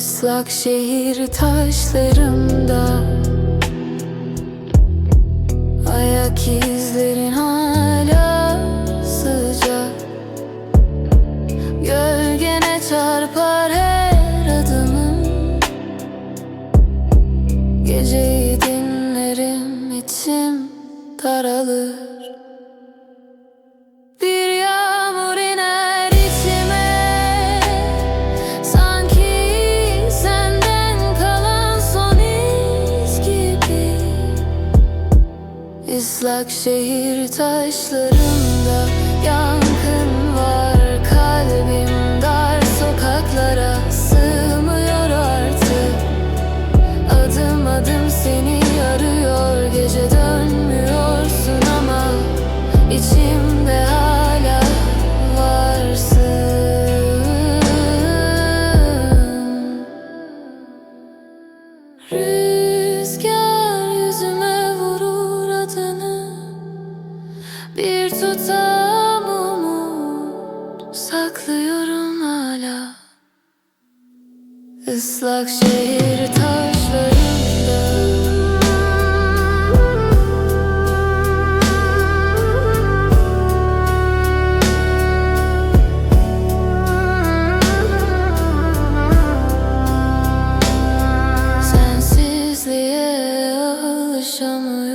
ıslak şehir taşlarımda. Ayak izlerin hala sıcak. Gölgene çarpar Islak şehir taşlarında yangın Islak şehir taşlarında. Sensizliğe alışamıyorum